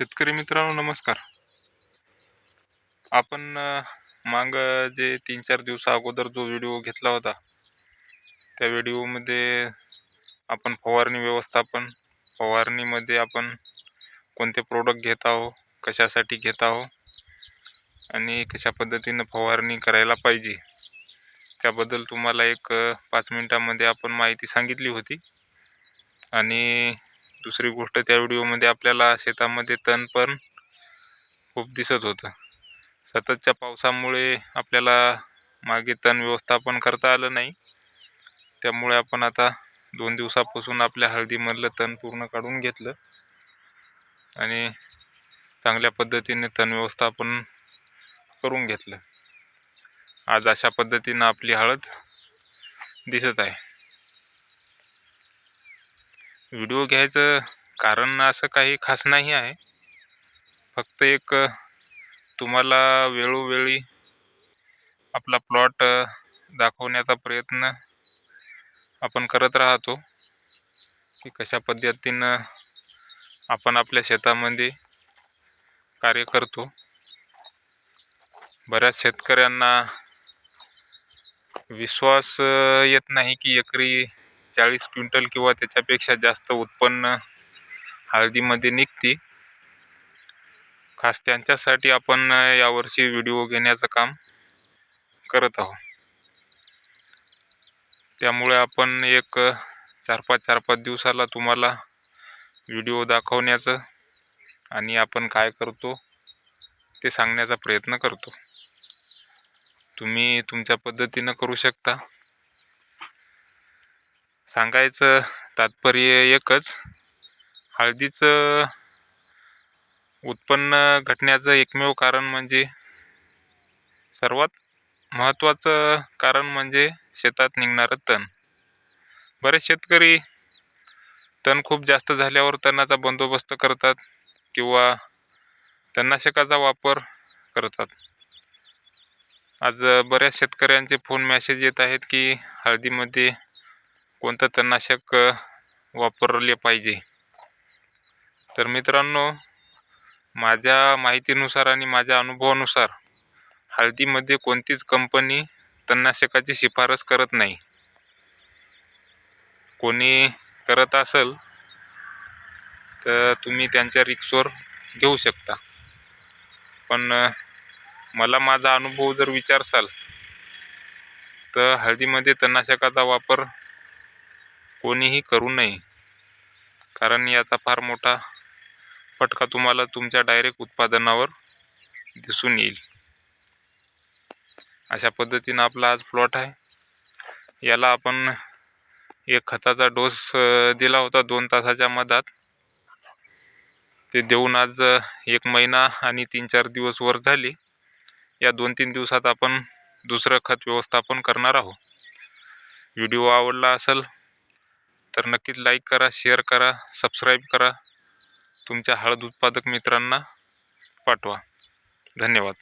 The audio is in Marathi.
शेतकरी मित्रांनो नमस्कार. आपण माग जे तीन चार दिवसा अगोदर जो व्हिडिओ घेतला होता त्या व्हिडिओमध्ये आपण फवारणी व्यवस्थापन फवारणीमध्ये आपण कोणते प्रोडक्ट घेत आहो कशासाठी घेत आहो आणि कशा पद्धतीनं फवारणी करायला पाहिजे त्याबद्दल तुम्हाला एक पाच मिनटामध्ये आपण माहिती सांगितली होती. आणि दुसरी गोष्ट त्या व्हिडिओमध्ये आपल्याला शेतामध्ये तण पण खूप दिसत होतं. सततच्या पावसामुळे आपल्याला मागे तण व्यवस्थापन करता आलं नाही. त्यामुळे आपण आता दोन दिवसापासून आपल्या हळदीमधलं तण पूर्ण काढून घेतलं. आणि चांगल्या पद्धतीने तण व्यवस्थापन करून घेतलं. आज अशा पद्धतीनं आपली हळद दिसत आहे. व्हिडिओ घ्यायचं कारण असं काही खास नाही आहे. फक्त एक तुम्हाला वेळोवेळी आपला प्लॉट दाखवण्याचा प्रयत्न आपण करत राहतो. की कशा पद्धतीनं आपण आपल्या शेतामध्ये कार्य करतो. बऱ्याच शेतकऱ्यांना विश्वास येत नाही की एकरी चाळीस क्विंटल किंवा त्याच्यापेक्षा जास्त उत्पन्न हळदीमध्ये निघते. खास त्यांच्यासाठी आपण यावर्षी व्हिडिओ घेण्याचं काम करत आहोत. त्यामुळे आपण एक चार पाच चार पाच दिवसाला तुम्हाला व्हिडिओ दाखवण्याचं आणि आपण काय करतो ते सांगण्याचा प्रयत्न करतो. तुम्ही तुमच्या पद्धतीनं करू शकता. सांगायचं तात्पर्य एकच. हळदीचं उत्पन्न घटण्याचं एकमेव कारण म्हणजे सर्वात महत्त्वाचं कारण म्हणजे शेतात निघणारं तण. बरेच शेतकरी तण खूप जास्त झाल्यावर तणाचा बंदोबस्त करतात किंवा तणनाशकाचा वापर करतात. आज बऱ्याच शेतकऱ्यांचे फोन मॅसेज येत आहेत की हळदीमध्ये कोणतं तणनाशक वापरले पाहिजे? तर मित्रांनो माझ्या माहितीनुसार आणि माझ्या अनुभवानुसार हळदीमध्ये कोणतीच कंपनी तणनाशकाची शिफारस करत नाही. कोणी करत असेल तर तुम्ही त्यांच्या रिक्सवर घेऊ शकता. पण मला माझा अनुभव जर विचारसाल तर हळदीमध्ये तणनाशकाचा वापर कोणीही करू नये. कारण याचा फार मोठा फटका तुम्हाला तुमच्या डायरेक्ट उत्पादनावर दिसून येईल. अशा पद्धतीनं आपला आज प्लॉट आहे. याला आपण एक खताचा डोस दिला होता दोन तासाच्या मधात. ते देऊन आज एक महिना आणि तीन चार दिवस वर झाले. या दोन तीन दिवसात आपण दुसरं खत व्यवस्थापन करणार आहोत. व्हिडिओ आवडला असेल तर नक्कीच लाईक करा शेअर करा सबस्क्राईब करा. तुमच्या हळद उत्पादक मित्रांना पाठवा. धन्यवाद.